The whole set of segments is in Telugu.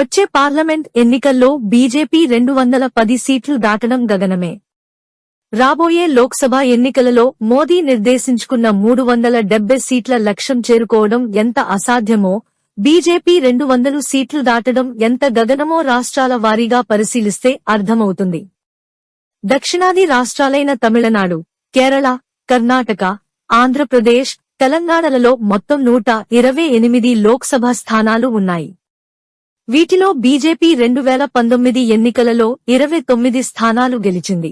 వచ్చే పార్లమెంట్ ఎన్నికల్లో బీజేపీ రెండు వందల పది సీట్లు దాటడం గగనమే. రాబోయే లోక్సభ ఎన్నికలలో మోదీ నిర్దేశించుకున్న మూడు వందల డెబ్బై సీట్ల లక్ష్యం చేరుకోవడం ఎంత అసాధ్యమో బీజేపీ రెండు వందలు సీట్లు దాటడం ఎంత గగనమో రాష్ట్రాల వారీగా పరిశీలిస్తే అర్థమవుతుంది. దక్షిణాది రాష్ట్రాలైన తమిళనాడు కేరళ కర్ణాటక ఆంధ్రప్రదేశ్ తెలంగాణలలో మొత్తం నూట ఇరవై ఎనిమిది లోక్సభ స్థానాలు ఉన్నాయి. వీటిలో బీజేపీ రెండు వేల పంతొమ్మిది ఎన్నికలలో ఇరవై తొమ్మిది స్థానాలు గెలిచింది.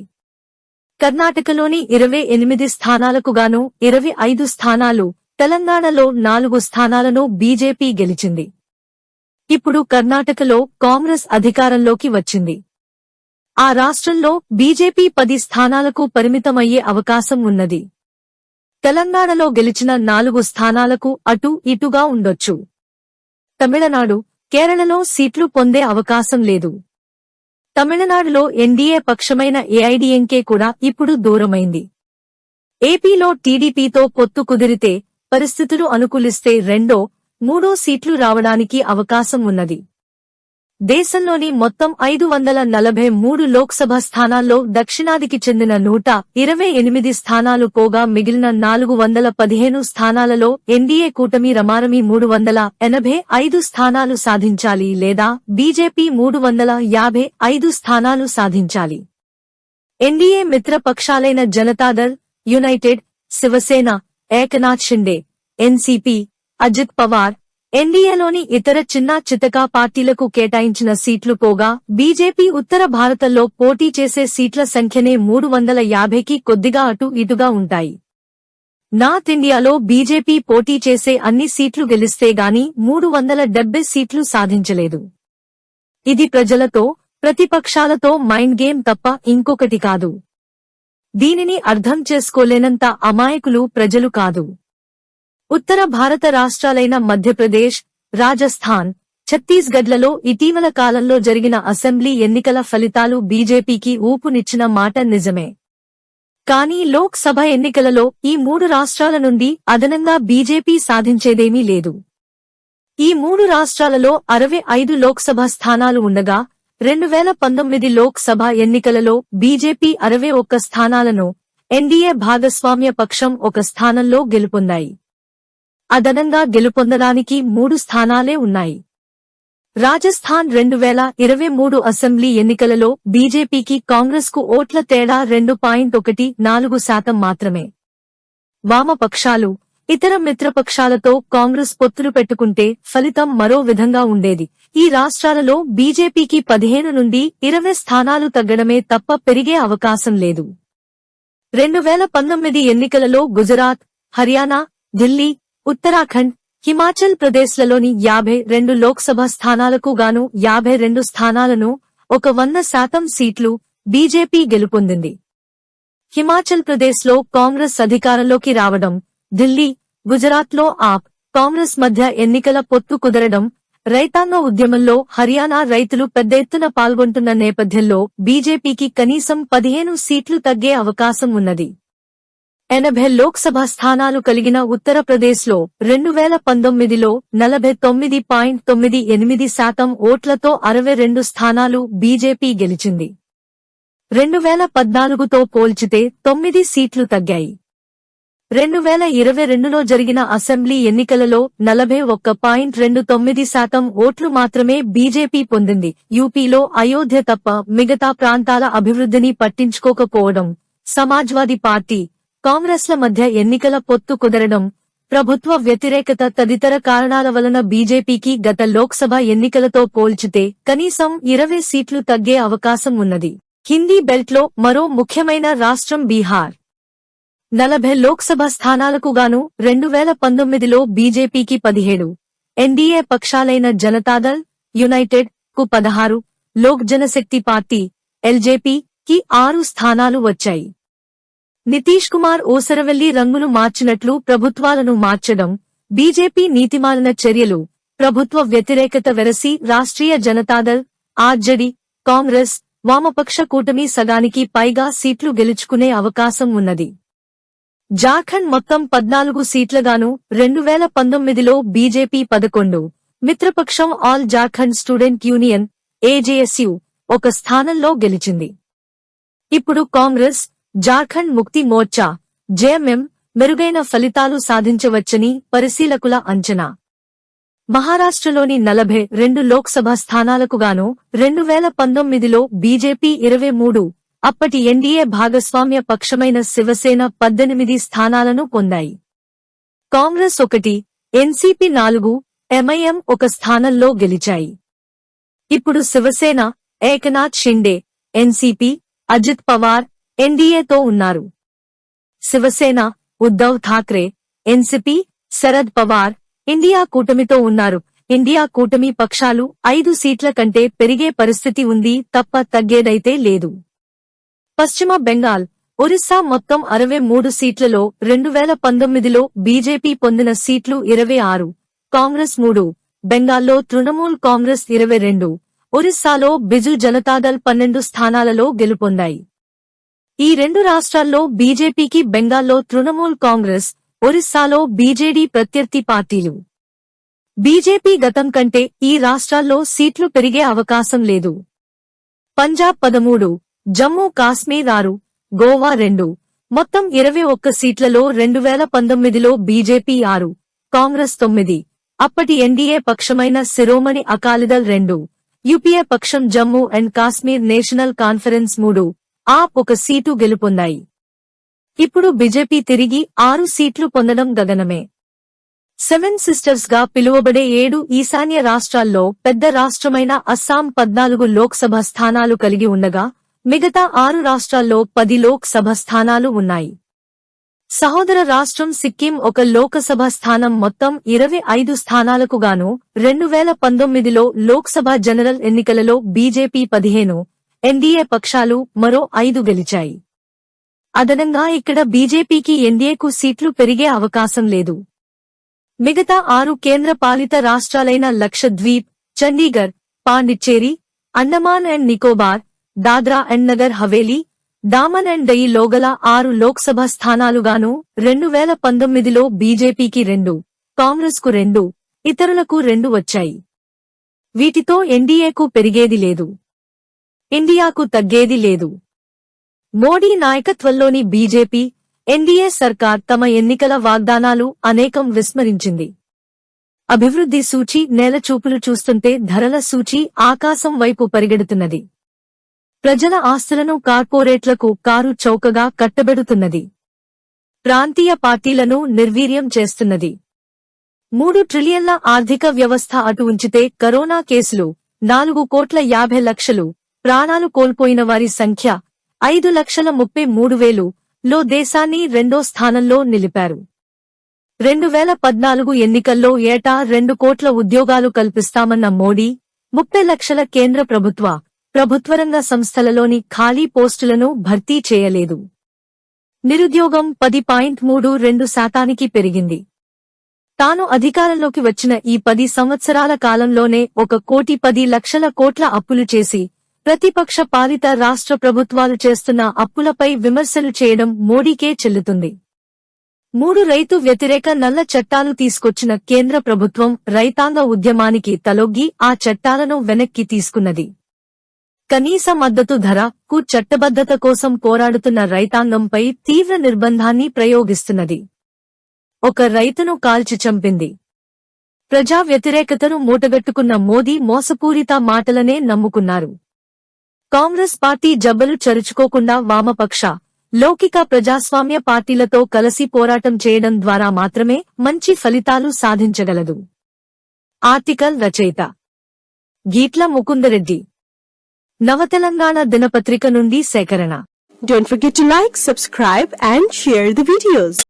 కర్ణాటకలోని ఇరవై ఎనిమిది స్థానాలకు గాను ఇరవై ఐదు స్థానాలు తెలంగాణలో నాలుగు స్థానాలను బీజేపీ గెలిచింది. ఇప్పుడు కర్ణాటకలో కాంగ్రెస్ అధికారంలోకి వచ్చింది. ఆ రాష్ట్రంలో బీజేపీ పది స్థానాలకు పరిమితమయ్యే అవకాశం ఉన్నది. తెలంగాణలో గెలిచిన నాలుగు స్థానాలకు అటు ఇటుగా ఉండొచ్చు. తమిళనాడు కేరళలో సీట్లు పొందే అవకాశం లేదు. తమిళనాడులో ఎన్డీఏ పక్షమైన ఏఐడిఎంకే కూడా ఇప్పుడు దూరమైంది. ఏపీలో టీడీపీతో పొత్తు కుదిరితే పరిస్థితులు అనుకూలిస్తే రెండో మూడో సీట్లు రావడానికి అవకాశం ఉన్నది. దేశంలోని మొత్తం ఐదు వందల నలభై మూడు లోక్సభ స్థానాల్లో దక్షిణాదికి చెందిన నూట ఇరవై ఎనిమిది స్థానాలు పోగా మిగిలిన నాలుగు వందల పదిహేను స్థానాలలో ఎన్డీఏ కూటమి రమారమి మూడు వందల ఎనభై ఐదు స్థానాలు సాధించాలి లేదా బీజేపీ మూడు వందల యాభై ఐదు స్థానాలు సాధించాలి. ఎన్డీఏ మిత్రపక్షాలైన జనతాదళ్ యునైటెడ్ శివసేన ఏకనాథ్ షిండే ఎన్సీపీ అజిత్ పవార్ ఎన్డీఏలోని ఇతర చిన్న చితకా పార్టీలకు కేటాయించిన సీట్లు పోగా బీజేపీ ఉత్తర భారతంలో పోటీ చేసే సీట్ల సంఖ్యనే మూడు వందల యాభైకి కొద్దిగా అటు ఇటుగా ఉంటాయి. నార్త్ ఇండియాలో బీజేపీ పోటీ చేసే అన్ని సీట్లు గెలిస్తే గాని మూడు వందల డెబ్బై సీట్లు సాధించలేదు. ఇది ప్రజలతో ప్రతిపక్షాలతో మైండ్ గేమ్ తప్ప ఇంకొకటి కాదు. దీనిని అర్థం చేసుకోలేనంత అమాయకులు ప్రజలు కాదు. ఉత్తర భారత రాష్ట్రాలైన మధ్యప్రదేశ్ రాజస్థాన్ ఛత్తీస్గఢ్లలో ఇటీవల కాలంలో జరిగిన అసెంబ్లీ ఎన్నికల ఫలితాలు బీజేపీకి ఊపునిచ్చిన మాట నిజమే. కానీ లోక్సభ ఎన్నికలలో ఈ మూడు రాష్ట్రాల నుండి అదనంగా బీజేపీ సాధించేదేమీ లేదు. ఈ మూడు రాష్ట్రాలలో అరవై ఐదు లోక్సభ స్థానాలు ఉండగా రెండు వేల పంతొమ్మిది లోక్సభ ఎన్నికలలో బీజేపీ అరవై ఒక్క స్థానాలను ఎన్డీఏ భాగస్వామ్య పక్షం ఒక స్థానంలో గెలుపొందాయి. అదనంగా గెలుపొందడానికి మూడు స్థానాలే ఉన్నాయి. రాజస్థాన్ రెండు వేల ఇరవై మూడు అసెంబ్లీ ఎన్నికలలో బీజేపీకి కాంగ్రెస్కు ఓట్ల తేడా రెండు పాయింట్ ఒకటి నాలుగు శాతం మాత్రమే. వామపక్షాలు ఇతర మిత్రపక్షాలతో కాంగ్రెస్ పొత్తులు పెట్టుకుంటే ఫలితం మరో విధంగా ఉండేది. ఈ రాష్ట్రాలలో బీజేపీకి పదిహేను నుండి ఇరవై స్థానాలు తగ్గడమే తప్ప పెరిగే అవకాశం లేదు. రెండు వేల పంతొమ్మిది ఎన్నికలలో గుజరాత్ హర్యానా ఢిల్లీ ఉత్తరాఖండ్ హిమాచల్ ప్రదేశ్లలోని యాభై రెండు లోక్సభ స్థానాలకు గాను యాభై రెండు స్థానాలను ఒక వంద శాతం సీట్లు బీజేపీ గెలుపొందింది. హిమాచల్ ప్రదేశ్లో కాంగ్రెస్ అధికారంలోకి రావడం ఢిల్లీ గుజరాత్లో ఆప్ కాంగ్రెస్ మధ్య ఎన్నికల పొత్తు కుదరడం రైతాంగ ఉద్యమంలో హర్యానా రైతులు పెద్ద ఎత్తున పాల్గొంటున్న నేపథ్యంలో బీజేపీకి కనీసం పదిహేను సీట్లు తగ్గే అవకాశం ఉన్నది. ఎనభై లోక్సభ స్థానాలు కలిగిన ఉత్తరప్రదేశ్లో రెండు వేల పంతొమ్మిదిలో నలభై తొమ్మిది పాయింట్ తొమ్మిది ఎనిమిది శాతం ఓట్లతో అరవై రెండు స్థానాలు బీజేపీ గెలిచింది. రెండు వేల పద్నాలుగుతో పోల్చితే తొమ్మిది సీట్లు తగ్గాయి. రెండు వేల ఇరవై రెండులో జరిగిన అసెంబ్లీ ఎన్నికలలో నలభై ఒక్క పాయింట్ రెండు తొమ్మిది శాతం ఓట్లు మాత్రమే బీజేపీ పొందింది. యూపీలో అయోధ్య తప్ప మిగతా ప్రాంతాల అభివృద్ధిని పట్టించుకోకపోవడం సమాజ్వాదీ పార్టీ కాంగ్రెస్ల మధ్య ఎన్నికల పొత్తు కుదరడం ప్రభుత్వ వ్యతిరేకత తదితర కారణాల వలన బీజేపీకి గత లోక్సభ ఎన్నికలతో పోల్చితే కనీసం ఇరవై సీట్లు తగ్గే అవకాశం ఉన్నది. హిందీ బెల్ట్లో మరో ముఖ్యమైన రాష్ట్రం బీహార్. నలభై లోక్సభ స్థానాలకు గాను రెండు వేల పంతొమ్మిదిలో బీజేపీకి పదిహేడు. ఎన్డీఏ పక్షాలైన జనతాదళ్ యునైటెడ్కు పదహారు. లోక్ జనశక్తి పార్టీ ఎల్జేపీ కి ఆరు స్థానాలు వచ్చాయి. నితీష్ కుమార్ ఓసరవెల్లి రంగులు మార్చినట్లు ప్రభుత్వాలను మార్చడం బీజేపీ నీతిమాలిన చర్యలు ప్రభుత్వ వ్యతిరేకత వెరసి రాష్ట్రీయ జనతాదళ్ ఆర్జడి కాంగ్రెస్ వామపక్ష కూటమి సగానికి పైగా సీట్లు గెలుచుకునే అవకాశం ఉన్నది. జార్ఖండ్ మొత్తం పద్నాలుగు సీట్లగాను రెండు వేల పంతొమ్మిదిలో బీజేపీ పదకొండు మిత్రపక్షం all Jharkhand student union AJSU ఒక స్థానంలో గెలిచింది. ఇప్పుడు కాంగ్రెస్ జార్ఖండ్ ముక్తి మోర్చా జేఎంఎం మెరుగైన ఫలితాలు సాధించవచ్చని పరిశీలకుల అంచనా. మహారాష్ట్రలోని నలభై రెండు లోక్సభ స్థానాలకుగాను రెండు వేల పంతొమ్మిదిలో బీజేపీ ఇరవై మూడు అప్పటి ఎన్డీఏ భాగస్వామ్య పక్షమైన శివసేన పద్దెనిమిది స్థానాలను పొందాయి. కాంగ్రెస్ ఒకటి ఎన్సీపీ నాలుగు ఎంఐఎం ఒక స్థానంలో గెలిచాయి. ఇప్పుడు శివసేన ఏకనాథ్ షిండే ఎన్సీపీ అజిత్ పవార్ ఎన్డీఏతో ఉన్నారు. శివసేన ఉద్దవ్ ఠాక్రే ఎన్సిపి శరద్ పవార్ ఇండియా కూటమితో ఉన్నారు. ఇండియా కూటమి పక్షాలు ఐదు సీట్ల కంటే పెరిగే పరిస్థితి ఉంది తప్ప తగ్గేదైతే లేదు. పశ్చిమ బెంగాల్ ఒరిస్సా మొత్తం అరవై మూడు సీట్లలో రెండు వేల పంతొమ్మిదిలో బీజేపీ పొందిన సీట్లు ఇరవై ఆరు కాంగ్రెస్ మూడు బెంగాల్లో తృణమూల్ కాంగ్రెస్ ఇరవై రెండు ఒరిస్సాలో బిజు జనతాదల్ పన్నెండు స్థానాలలో గెలుపొందాయి. ఈ రెండు రాష్ట్రాల్లో బీజేపీకి బెంగాల్లో తృణమూల్ కాంగ్రెస్ ఒరిస్సాలో బీజేడీ ప్రత్యర్థి పార్టీలు. బీజేపీ గతం కంటే ఈ రాష్ట్రాల్లో సీట్లు పెరిగే అవకాశం లేదు. పంజాబ్ పదమూడు జమ్మూ కాశ్మీర్ ఆరు గోవా రెండు మొత్తం ఇరవై ఒక్క సీట్లలో రెండు వేల పంతొమ్మిదిలో బీజేపీ ఆరు కాంగ్రెస్ తొమ్మిది అప్పటి ఎన్డీఏ పక్షమైన శిరోమణి అకాలిదల్ రెండు యూపీఏ పక్షం Jammu and Kashmir national conference మూడు ఆప్ ఒక సీటు గెలుపొందాయి. ఇప్పుడు బీజేపీ తిరిగి ఆరు సీట్లు పొందడం గగనమే. సెవెన్ సిస్టర్స్గా పిలువబడే ఏడు ఈశాన్య రాష్ట్రాల్లో పెద్ద రాష్ట్రమైన అస్సాం పద్నాలుగు లోక్సభ స్థానాలు కలిగి ఉండగా మిగతా ఆరు రాష్ట్రాల్లో పది లోక్సభ స్థానాలు ఉన్నాయి. సహోదర రాష్ట్రం సిక్కిం ఒక లోకసభ స్థానం మొత్తం ఇరవై ఐదు స్థానాలకు గాను రెండు వేల పంతొమ్మిదిలో లోక్సభ జనరల్ ఎన్నికలలో బీజేపీ పదిహేను ఎన్డీఏ పక్షాలు మరో ఐదు గెలిచాయి. అదనంగా ఇక్కడ బీజేపీకి ఎన్డీఏకు సీట్లు పెరిగే అవకాశం లేదు. మిగతా ఆరు కేంద్ర పాలిత రాష్ట్రాలైన Lakshadweep Chandigarh Pondicherry Andaman and Nicobar Dadra and Nagar Haveli Daman and Diu గల ఆరు లోక్సభ స్థానాలుగాను రెండు వేల పంతొమ్మిదిలో బీజేపీకి రెండు కాంగ్రెస్కు రెండు ఇతరులకు రెండు వచ్చాయి. వీటితో ఎన్డీఏకు పెరిగేది లేదు. ఇండియాకు తగ్గేది లేదు. మోడీ నాయకత్వంలోని బీజేపీ ఎన్డీఏ సర్కార్ తమ ఎన్నికల వాగ్దానాలు అనేకం విస్మరించింది. అభివృద్ధి సూచి నేల చూపులు చూస్తుంటే ధరల సూచి ఆకాశం వైపు పరిగెడుతున్నది. ప్రజల ఆస్తులను కార్పొరేట్లకు కారు చౌకగా కట్టబెడుతున్నది. ప్రాంతీయ పార్టీలను నిర్వీర్యం చేస్తున్నది. మూడు ట్రిలియన్ల ఆర్థిక వ్యవస్థ అటు ఉంచితే కరోనా కేసులు నాలుగు కోట్ల యాభై లక్షలు ప్రాణాలు కోల్పోయిన వారి సంఖ్య ఐదు లక్షల ముప్పై మూడు వేలు లో దేశాన్ని రెండో స్థానంలో నిలిపారు. రెండు వేల పద్నాలుగు ఎన్నికల్లో ఏటా రెండు కోట్ల ఉద్యోగాలు కల్పిస్తామన్న మోడీ ముప్పై లక్షల కేంద్ర ప్రభుత్వ ప్రభుత్వరంగ సంస్థలలోని ఖాళీ పోస్టులను భర్తీ చేయలేదు. నిరుద్యోగం పది పాయింట్ మూడు రెండు శాతానికి పెరిగింది. తాను అధికారంలోకి వచ్చిన ఈ పది సంవత్సరాల కాలంలోనే ఒక కోటి పది లక్షల కోట్ల అప్పులు చేసి ప్రతిపక్ష పాలిత రాష్ట్ర ప్రభుత్వాలు చేస్తున్న అప్పులపై విమర్శలు చేయడం మోడీకే చెల్లుతుంది. మూడు రైతు వ్యతిరేక నల్ల చట్టాలు తీసుకొచ్చిన కేంద్ర ప్రభుత్వం రైతాంగ ఉద్యమానికి తలొగ్గి ఆ చట్టాలను వెనక్కి తీసుకున్నది. కనీస మద్దతు ధర కు చట్టబద్ధత కోసం పోరాడుతున్న రైతాంగంపై తీవ్ర నిర్బంధాన్ని ప్రయోగిస్తున్నది. ఒక రైతును కాల్చి చంపింది. ప్రజా వ్యతిరేకతను మూటగట్టుకున్న మోదీ మోసపూరిత మాటలనే నమ్ముకున్నారు. కాంగ్రెస్ పార్టీ జబ్బలు చరుచుకోకుండా వామపక్ష లౌకిక ప్రజాస్వామ్య పార్టీలతో కలసి పోరాటం చేయడం ద్వారా మాత్రమే మంచి ఫలితాలు సాధించగలదు. ఆర్టికల్ రచయిత గీట్ల ముకుందరెడ్డి. నవతెలంగాణ దినపత్రిక నుండి సేకరణ. Don't forget to like, subscribe and share the videos.